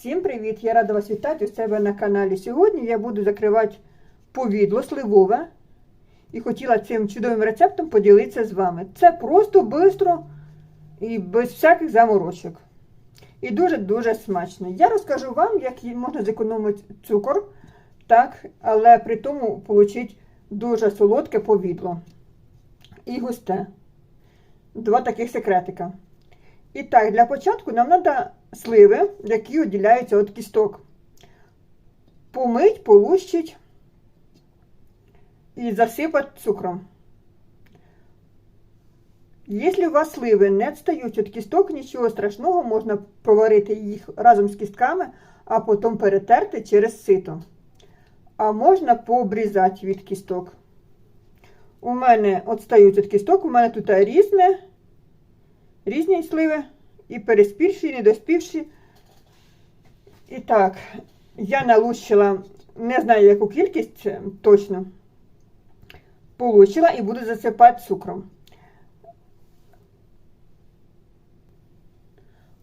Всім привіт! Я рада вас вітати у себе на каналі. Сьогодні я буду закривати повідло сливове і хотіла цим чудовим рецептом поділитися з вами. Це просто швидко і без всяких заморочок. І дуже-дуже смачно. Я розкажу вам, як можна зекономити цукор, так, але при тому отримати дуже солодке повідло і густе. Два таких секретика. І так, для початку нам треба сливи, які відділяються від кісток. Помить, полущить і засипати цукром. Якщо у вас сливи не відстають від кісток, нічого страшного, можна проварити їх разом з кістками, а потім перетерти через сито. А можна пообрізати від кісток. У мене відстають від кісток, у мене тут різне, різні сливи. І переспівші, і недоспівші. І так, я налущила, не знаю, яку кількість точно, получила і буду засипати цукром.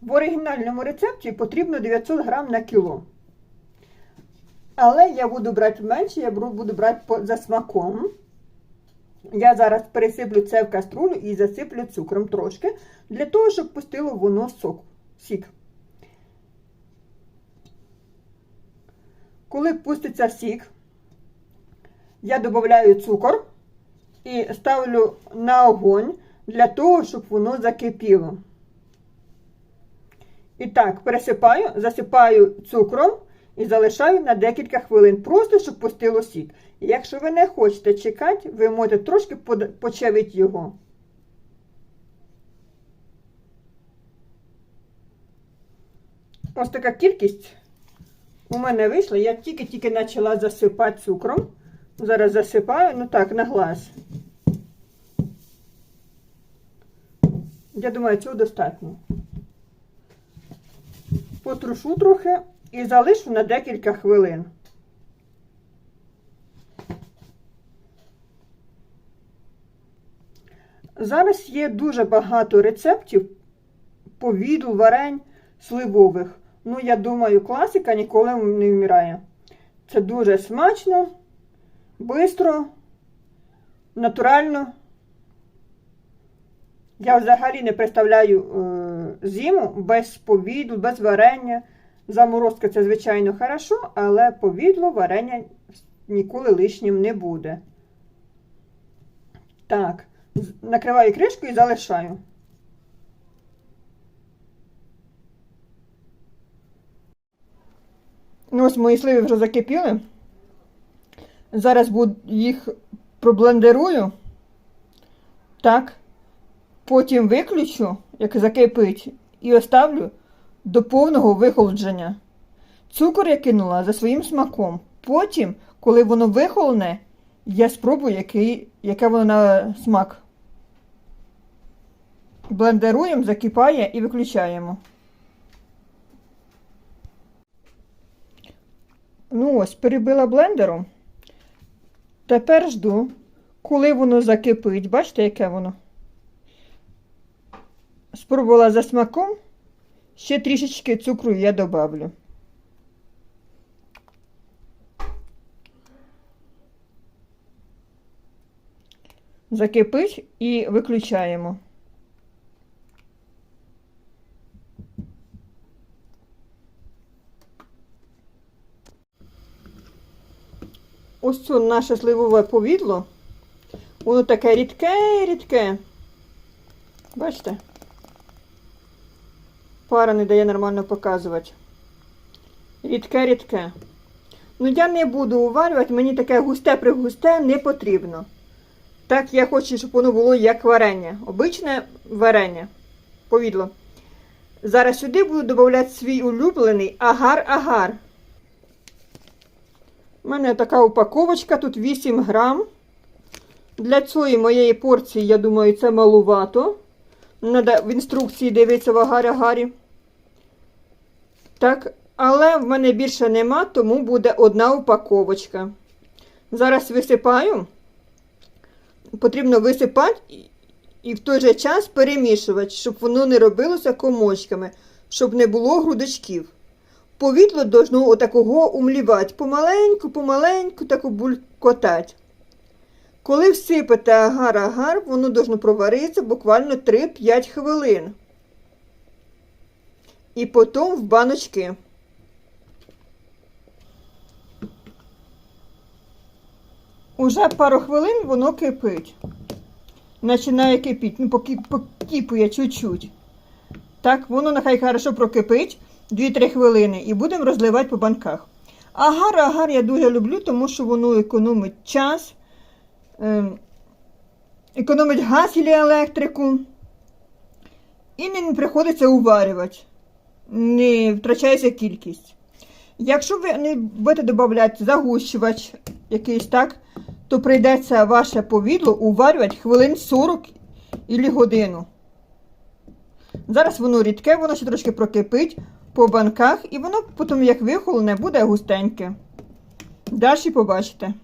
В оригінальному рецепті потрібно 900 грам на кіло. Але я буду брати менше, я буду брати за смаком. Я зараз пересиплю це в каструлю і засиплю цукром трошки, для того, щоб пустило воно сок, сік. Коли пуститься сік, я додаю цукор і ставлю на огонь для того, щоб воно закипіло. І так, пересипаю, засипаю цукром і залишаю на декілька хвилин, просто щоб пустило сік. І якщо ви не хочете чекати, ви можете трошки почавити його. Ось така кількість у мене вийшла. Я тільки-тільки почала засипати цукром. Зараз засипаю, ну так, на глаз. Я думаю, цього достатньо. Потрушу трохи і залишу на декілька хвилин. Зараз є дуже багато рецептів повіду, варень, сливових. Ну, я думаю, класика ніколи не вмирає. Це дуже смачно, швидко, натурально. Я взагалі не представляю е, зиму без повіду, без варення. Заморозка це, звичайно, хорошо, але повідло варення ніколи лишнім не буде. Так, накриваю кришкою і залишаю. Ну, ось мої сливи вже закипіли. Зараз їх проблендерую. Так. Потім виключу, як закипить, і оставлю до повного вихолодження. Цукор я кинула за своїм смаком. Потім, коли воно вихолоне, я спробую, який, яке воно на смак. Блендеруємо, закипає і виключаємо. Ну ось, перебила блендером. Тепер жду, коли воно закипить. Бачите, яке воно? Спробувала за смаком. Ще трішечки цукру я добавлю. Закипить і виключаємо. Ось це наше сливове повідло. Воно таке рідке-рідке. Бачите? Пара не дає нормально показувати. Рідке-рідке. Ну, я не буду уварювати, мені таке густе-пригусте не потрібно. Так, я хочу, щоб воно було як варення. Обичне варення. Повідло. Зараз сюди буду додавати свій улюблений агар-агар. У мене така упаковочка, тут 8 грам. Для цієї моєї порції, я думаю, це малувато. Треба в інструкції дивитися в агарі-агарі. Так, але в мене більше нема, тому буде одна упаковочка. Зараз висипаю. Потрібно висипати і в той же час перемішувати, щоб воно не робилося комочками, щоб не було грудочків. повідло должно отакого умлівати. Помаленьку, помаленьку, таку булькотать. Коли всипете агар-агар, воно должно проваритися буквально 3-5 хвилин. І потім в баночки. Уже пару хвилин воно кипить. Починає кипіти, ну, покіпує чуть-чуть. Так, воно нехай хорошо прокипить 2-3 хвилини і будемо розливати по банках. Агар, агар я дуже люблю, тому що воно економить час, економить газ і електрику. І не приходиться уварювати. Не втрачається кількість. Якщо ви не будете додати загущувач якийсь так, то прийдеться ваше повідло уварювати хвилин 40 або годину. Зараз воно рідке, воно ще трошки прокипить по банках, і воно потім, як вихолоне, буде густеньке. Далі побачите.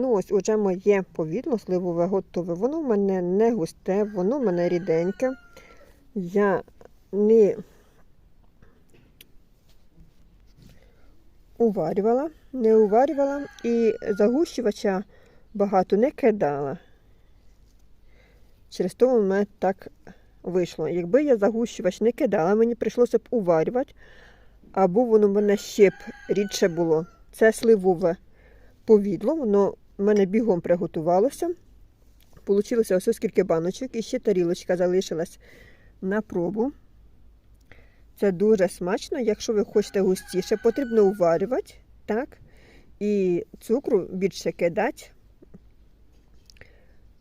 Ну, ось уже моє повідло сливове готове. Воно в мене не густе, воно в мене ріденьке. Я не уварювала, не уварювала і загущувача багато не кидала. Через то в мене так вийшло. Якби я загущувач не кидала, мені прийшлося б уварювати, або воно в мене ще б рідше було. Це сливове повідло, воно в мене бігом приготувалося. Получилося ось скільки баночок і ще тарілочка залишилась на пробу. Це дуже смачно. Якщо ви хочете густіше, потрібно уварювати, так? І цукру більше кидати.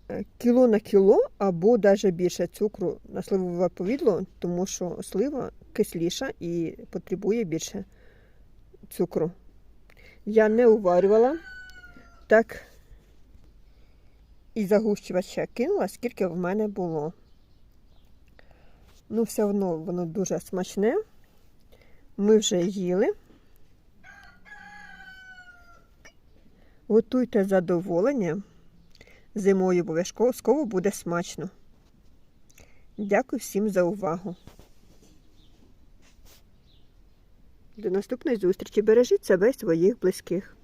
Е, Кіло на кіло, або навіть більше цукру на сливове повідло, тому що слива кисліша і потребує більше цукру. Я не уварювала, так і загущувача кинула, скільки в мене було. Ну, все одно воно дуже смачне. Ми вже їли. Готуйте задоволення. Зимою обов'язково буде смачно. Дякую всім за увагу. До наступної зустрічі. Бережіть себе і своїх близьких.